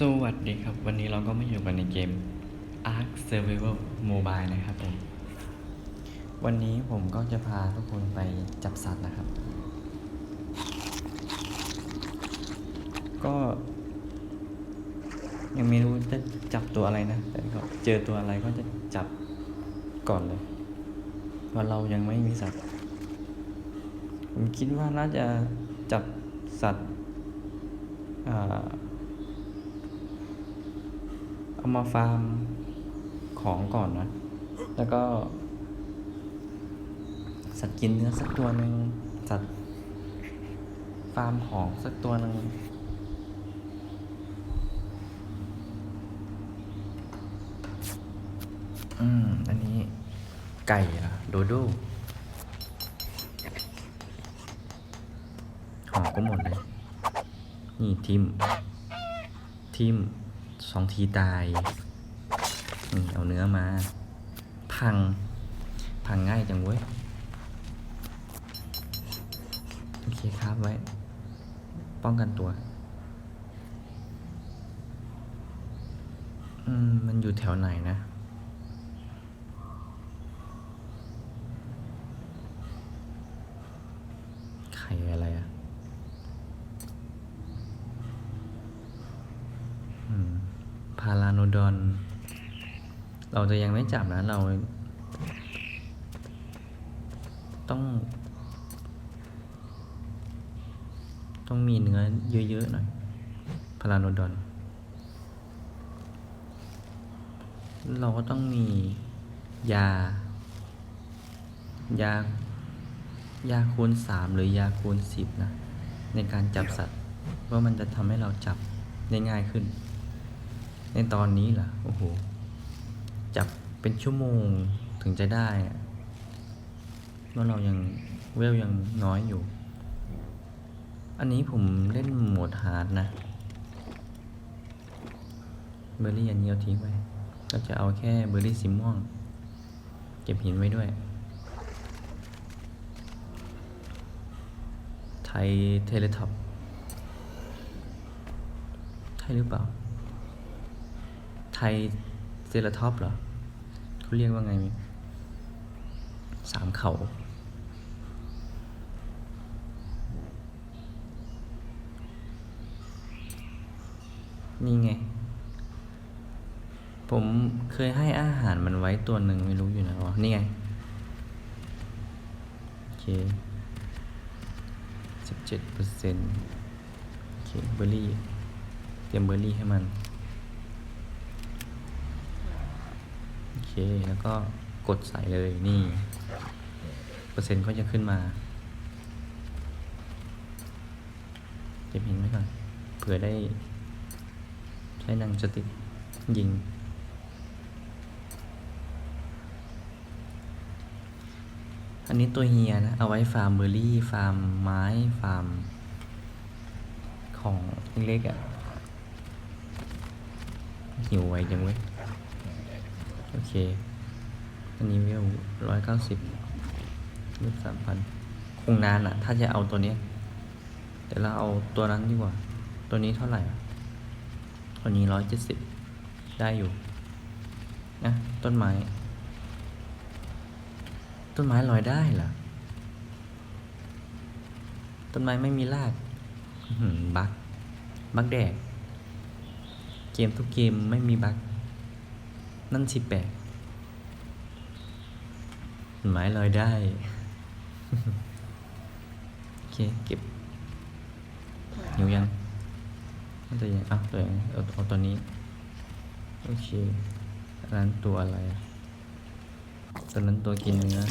สวัสดีครับ วันนี้เราก็มาอยู่กันในเกม Ark Survival Mobile นะครับผมวันนี้ผมก็จะพาทุกคนไปจับสัตว์นะครับ ก็ ยังไม่รู้จะจับตัวอะไรนะ แต่ก็เจอตัวอะไรก็จะจับก่อนเลยเพราะเรายังไม่มีสัตว์ ผมคิดว่าน่าจะจับสัตว์อ่า เอามาฟาร์มของก่อนนะ แล้วก็ สัตว์กินเนื้อสักตัวหนึ่งสัตว์ฟาร์มของสักตัวหนึ่งอืม อันนี้ไก่อะโดโดของก็หมดเลย นี่ทิม ทิม องทีตายนี่เอาเนื้อมา พัง พังง่ายจังเว้ย โอเคครับไว้ ป้องกันตัว อืม มันอยู่แถวไหนนะ ไข่อะไรอะ อืมพาราโนดอน เราจะยังไม่จับนะเรา ต้อง ต้องมีเนื้อเยอะๆหน่อยพาราโนดอน เราก็ต้องมียา ยายาคูณสามหรือยาคูณสิบนะ ในการจับสัตว์ว่ามันจะทำให้เราจับได้ง่ายขึ้น ในตอนนี้ล่ะ โอ้โห เป็นชั่วโมงถึงจะได้อะว่าเรายังเวลยังน้อยอยู่ อันนี้ผมเล่นโหมดฮาร์ดนะเบอร์รี่อันนี้เอาทิ้งไปก็จะเอาแค่เบอร์รี่สีม่วง เก็บหินไว้ด้วย ไทยเทเลท็อปใช่หรือเปล่า ไทยเซราท็อปเหรอ เขาเรียกว่าไงมีสามเขานี่ไง ผมเคยให้อาหารมันไว้ตัวหนึ่งไม่รู้อยู่ไหนวะนี่ไง โอเคสิบเจ็ดเปอร์เซ็นต์โอเคเบอร์รี่ เตรียมเบอร์รี่ให้มัน โอเค แล้วก็กดใส่เลยนี่ เปอร์เซ็นต์ก็จะขึ้นมาเก็บหินไว้ก่อนเผื่อได้ ใช้นังสติกยิง อันนี้ตัวเฮียนะ เอาไว้ฟาร์มเบอร์รี่ ฟาร์มไม้ ฟาร์ม ของเล็กๆอะ่ะหิวไวจังเว้ย โอเค อันนี้เวลร้อยเก้าสิบรูปสามพันคงนานอะ่ะถ้าจะเอาตัวนี้เดี๋ยวเราเอาตัวนั้นดีกว่า ตัวนี้เท่าไหร่ตัวนี้ร้อยเจ็ดสิบได้อยู่ นะ ต้นไม้ ต้นไม้ลอยได้เหรอ ต้นไม้ไม่มีรากบัก บักแดก เกมทุกเกมไม่มีบั๊ก นั่นสิแปลกหมายลอยได้ โอเค เก็บหิวยังน่าจะยังอะตัวยังเอาเอาตัวนี้ โอเคอันนั้นตัวอะไร ตัวนั้นตัวกินเนื้อ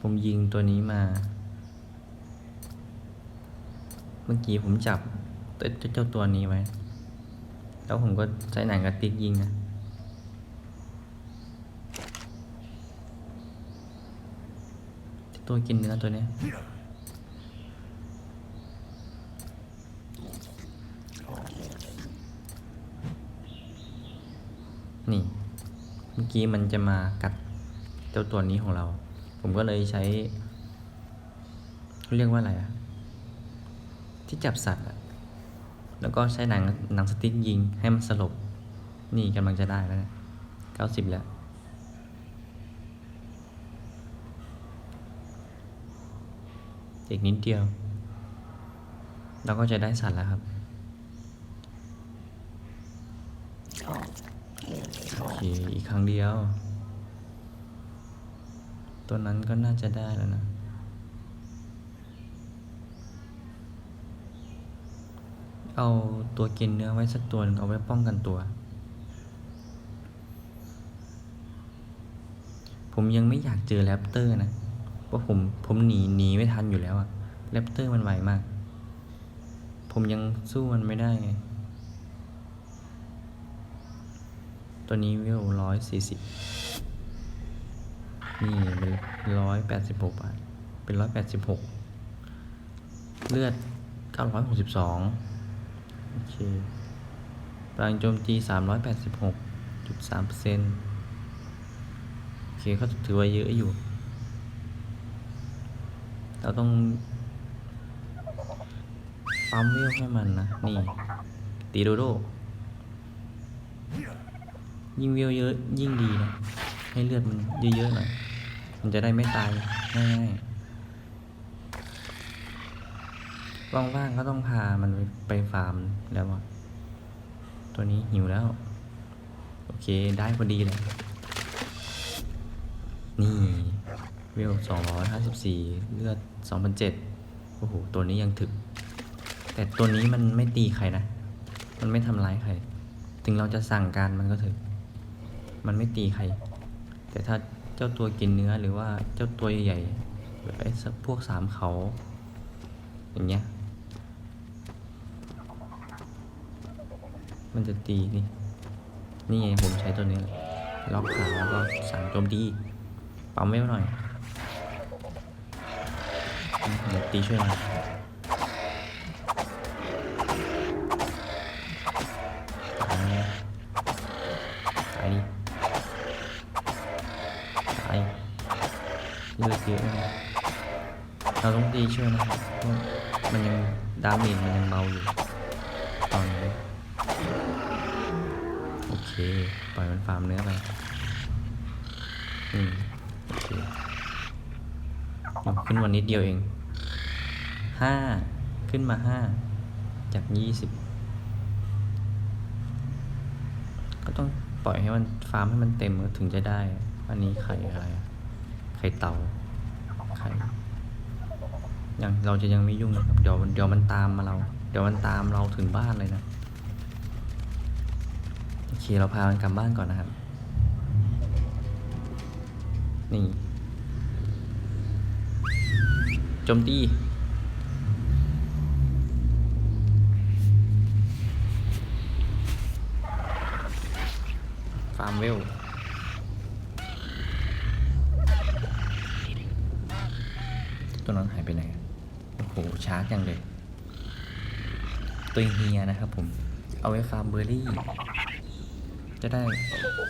ผมยิงตัวนี้มา เมื่อกี้ผมจับเจ้าเจ้าตัวนี้ไว้ แล้วผมก็ใช้หนังกระติกยิงนะตัวกินเนื้อตัวนี้นี่ เมื่อกี้มันจะมากัดเจ้าตัวนี้ของเรา ผมก็เลยใช้เขาเรียกว่าอะไรอะที่จับสัตว์อะแล้วก็ใช้หนังหนังสติ๊กยิงให้มันสลบ นี่กำลังจะได้แล้วนะเก้าสิบแล้ว อีกนิดเดียว เราก็จะได้สัตว์แล้วครับโอเคอีกครั้งเดียว ตัวนั้นก็น่าจะได้แล้วนะเอาตัวกินเนื้อไว้สักตัวหนึงเอาไว้ป้องกันตัว ผมยังไม่อยากเจอแรปเตอร์นะเพราะผมผมหนีหนีไม่ทันอยู่แล้วอะแรปเตอร์มันไวมาก ผมยังสู้มันไม่ได้ไง ตัวนี้เวร้อยสี่สิบ นี่เป็นร้อยแปดสิบหกบาท เป็นร้อยแปดสิบหกเลือดเก้าร้อยหกสิบสองโอเคพลังโจมตีสามร้อยแปดสิบหกจุดสามเปอร์เซ็นต์โอเคก็ถือว่าเยอะอยู่ เราต้องปั๊มเวลให้มันนะ นี่ ตีโดโดยิ่งเวลเยอะยิ่งดีนะ ให้เลือดมันเยอะๆหน่อย มันจะได้ไม่ตายง่ายๆว่างๆก็ต้องพามันไปไปฟาร์มแล้วอะตัวนี้หิวแล้ว โอเคได้พอดีเลยนี่เวลสองร้อยห้าสิบสี่เลือดสองพันเจ็ดโอ้โห ตัวนี้ยังถึก แต่ตัวนี้มันไม่ตีใครนะ มันไม่ทำร้ายใคร ถึงเราจะสั่งการมันก็ถอะมันไม่ตีใคร แต่ถ้า จ้าตัวกินเนื้อหรือว่าเจ้าตัวใหญ่แบบไอ้พวกสามเขา อย่างเงี้ย มันจะตีนี่ นี่ไงผมใช้ตัวนี้ล็อกขาแล้วก็สั่งโจมตีปั๊มไว้หน่อยอืมเดี๋ยวตีช่วยมันต ยอะนะเราต้องตีช่วยนะครับเพราะมันยังดาเมจมันยังเบาอยู่ตอนนี้โอเค ปล่อยมันฟาร์มเนื้อไปอืมโอเคอขึ้นวันนิดเดียวเองห้าขึ้นมาห้าจากยี่สิบก็ต้องปล่อยให้มันฟาร์มให้มันเต็มถึงจะได้ อันนี้ไข่อะไรไข่เต่า ไข่ยังเราจะยังไม่ยุ่งนะครับเดี๋ยวเดี๋ยวมันตามมาเรา เดี๋ยวมันตามเราถึงบ้านเลยนะโอเคเราพามันกลับบ้านก่อนนะครับ นี่โจมตีฟาร์มเวล ตัวนั้นหายไปไหนโอ้โหช้าจังเลย ตัวเฮียนะครับผม เอาไว้ฟาร์มเบอร์รี่ จะได้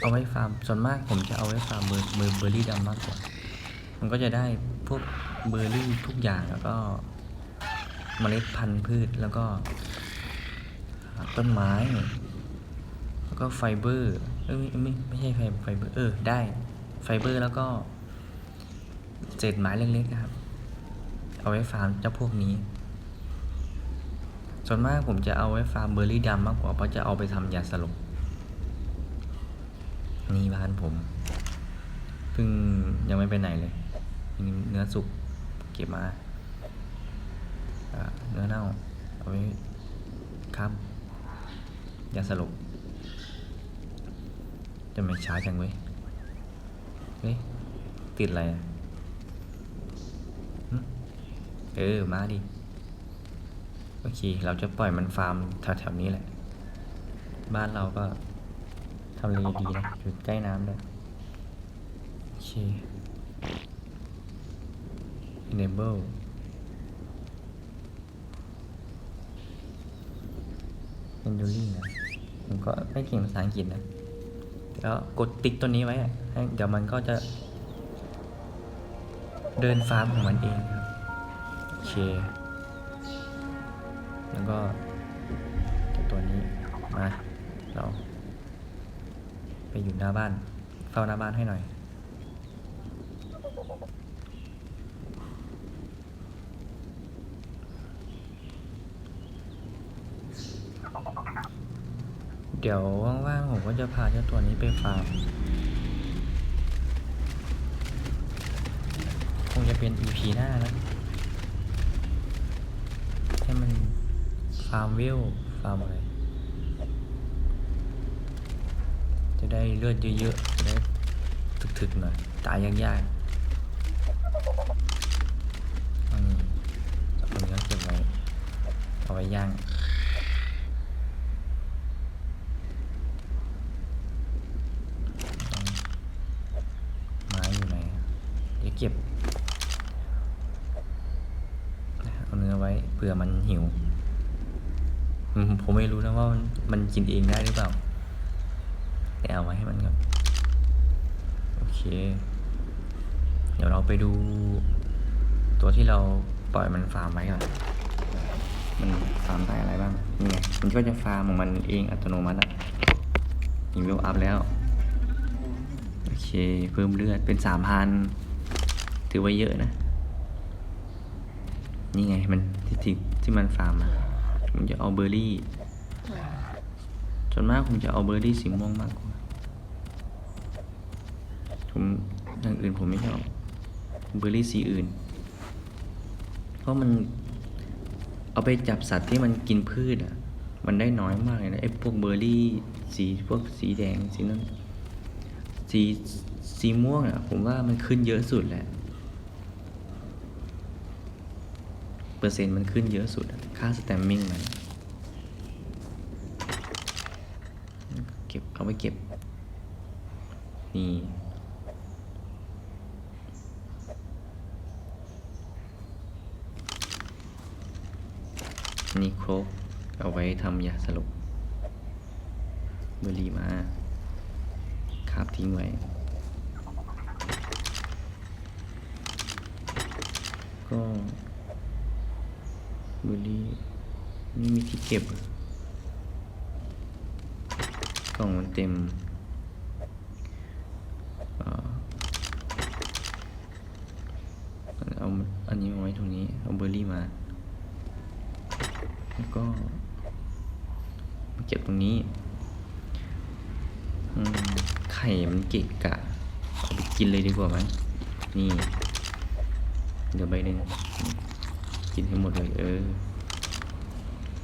เอาไว้ฟาร์ม ส่วนมากผมจะเอาไว้ฟาร์มเบอร์เบอร์เบอร์รี่ดำมากกว่า มันก็จะได้พวกเบอร์รี่ทุกอย่างแล้วก็เมล็ดพันธุ์พืชแล้วก็ต้นไม้ แล้วก็ไฟเบอร์ เอ้ยไม่ไม่ไม่ใช่ไฟไฟเบอร์ เออได้ไฟเบอร์แล้วก็เศษไม้เล็กๆนะครับ เอาไว้ฟาร์มเจ้าพวกนี้ ส่วนมากผมจะเอาไว้ฟาร์มเบอร์รี่ดำมากกว่าเพราะจะเอาไปทำยาสลบนี่บ้านผมเพิ่งยังไม่ไปไหนเลยมีเนื้อสุกเก็บมาอ่าเนื้อเน่าเอาไว้ครับยาสลบจะไม่ช้าจังเว้ยเฮ้ยติดอะไรอะหึ เออ มาดิ โอเค เราจะปล่อยมันฟาร์มแถวๆนี้แหละ บ้านเราก็ทำเลดีนะอยู่ใกล้น้ำด้วยโอเค enable เป็นยูรี่นะ ผมก็ไม่เก่งภาษาอังกฤษนะแล้วกดติ๊กตัวนี้ไว้อะให้เดี๋ยวมันก็จะ เดินฟาร์มของมันเองครับโอ เค แล้วก็เจ้าตัวนี้ มา เรา ไปอยู่หน้าบ้าน เฝ้าหน้าบ้านให้หน่อย เดี๋ยวว่างๆผมก็จะพาเจ้าตัวนี้ไปฟาร์มคงจะเป็น EP หน้านะ มันฟาร์มวิวฟาร์มอะไร จะได้เลือดเยอะๆจะได้ถึกๆหน่อย ตายยากๆอันนี้เอาเนื้เก็บไว้ เอาไว้ย่างไม้อยู่ไหนเดี๋ยวเก็บ เอาเนื้อไว้เผื่อมันหิว ผมไม่รู้นะว่ามันกินเองได้หรือเปล่า แต่เอาไว้ให้มันก่อนโอเค เดี๋ยวเราไปดู ตัวที่เราปล่อยมันฟาร์มไว้ก่อน มันฟาร์มได้อะไรบ้าง นี่ไง มันก็จะฟาร์มของมันเองอัตโนมัติอะมีวิวอัพแล้ว โอเค เพิ่มเลือดเป็นสามพันถือว่าเยอะนะ นี่ไงมันที่ที่ที่มันฟาร์มมาผมจะเอาเบอร์รี่ส่วนมากผมจะเอาเบอร์รี่สีม่วงมากกว่าผมอย่างอื่นผมไม่ชอบเบอร์รี่สีอื่น เพราะมันเอาไปจับสัตว์ที่มันกินพืชอะ มันได้น้อยมากเลยนะไอ้พวกเบอร์รี่สีพวกสีแดงสีนั้นสีสีม่วงอะ ผมว่ามันขึ้นเยอะสุดแหละ เปอร์เซ็นต์มันขึ้นเยอะสุด ค่าสแตมมิ่งมันเก็บเอาไปเก็บ นี่นี่ครบเอาไว้ทำยาสลบเบอรีมาคาบทิ้งไว้ ก็ บอร์รี่นี่มีที่เก็บกล่องมันเต็มเอาอันนี้มาไว้ตรงนี้ เอาเบอร์รี่มา แล้วก็มาเก็บตรงนี้ไข่มันเกะกะเอาไปกินเลยดีกว่ามั้งนี่ เดี๋ยวใบหนึ่ง กินให้หมดเลย เออ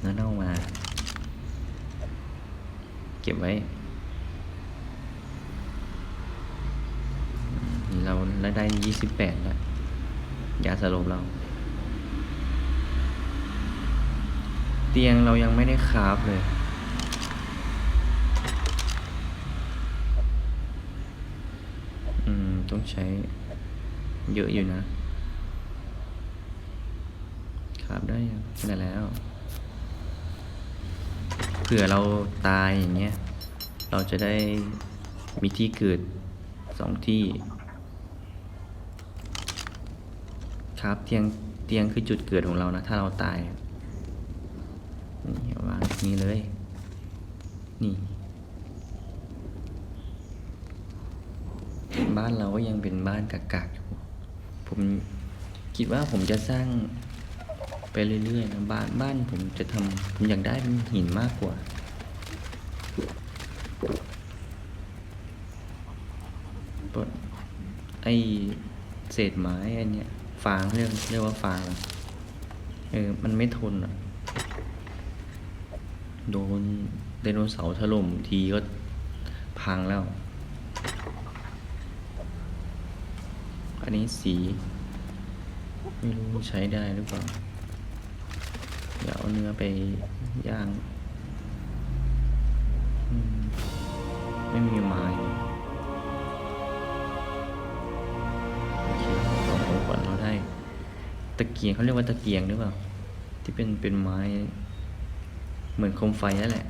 แล้วเน่ามา เก็บไว้ เราได้ยี่สิบแปดแล้วยาสลบเรา เตียงเรายังไม่ได้คราฟเลยต้องใช้เยอะอยู่นะ ครับได้ยังได้แล้ว เผื่อเราตายอย่างเงี้ย เราจะได้มีที่เกิดสองที่ ครับเตียงเตียงคือจุดเกิดของเรานะ ถ้าเราตายนี่วางนี่เลย นี่ บ้านเราก็ยังเป็นบ้านกากๆอยู่ผมคิดว่าผมจะสร้าง ไปเรื่อยๆนะบ้านบ้านผมจะทำผมอยากได้เป็นหินมากกว่า ไอเศษไม้อันเนี้ยฟางเรียกเรียกว่าฟางเออมันไม่ทนอะ โดนไดโนเสาร์ถล่มทีก็พังแล้ว อันนี้สี ไม่รู้ใช้ได้หรือเปล่า ดี๋ยวเอาเนื้อไปย่าง ไม่มีไม้โอเคเองของก่อนเราได้ ตะเกียงเขาเรียกว่าตะเกียงหรือเปล่า ที่เป็นเป็นไม้ เหมือนโคมไฟนั่นแหละ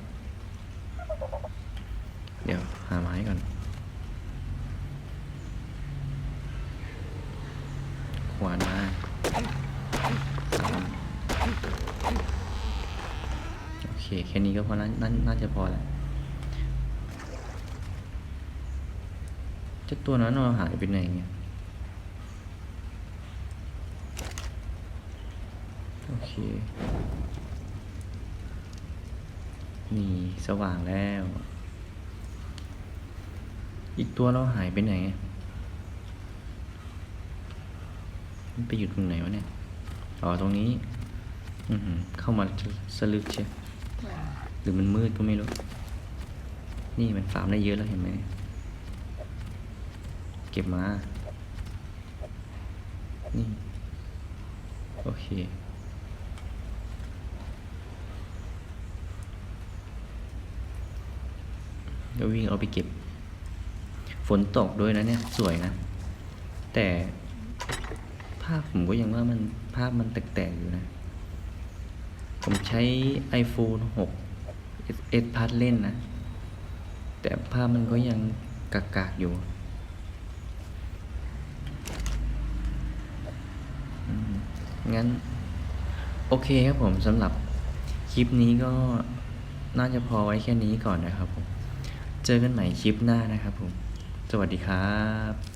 น่านาน่าจะพอแล้วจ้ตัวนั้นเราหายไปไหนเนี่ยโอเค นี่สว่างแล้ว อีกตัวเราหายไปไหน มันไปอยู่ตรงไหนวะเนี่ย อ๋อ ตรงนี้ อือเข้ามาสลึกเชียว รือมันมืดก็ไม่รู้ นี่มันฟาร์มได้เยอะแล้วเห็นไหม เก็บมา นี่ โอเคก็วิ่งเอาไปเก็บ ฝนตกด้วยนะเนี่ย สวยนะ แต่ภาพผมก็ยังว่ามันภาพมันแตกๆอยู่นะ ผมใช้ iPhone 6 S S Plus เล่นนะ แต่ภาพมันก็ยังกากๆอยู่งั้น โอเคครับผมสำหรับคลิปนี้ก็น่าจะพอไว้แค่นี้ก่อนนะครับผม เจอกันใหม่คลิปหน้านะครับผม สวัสดีครับ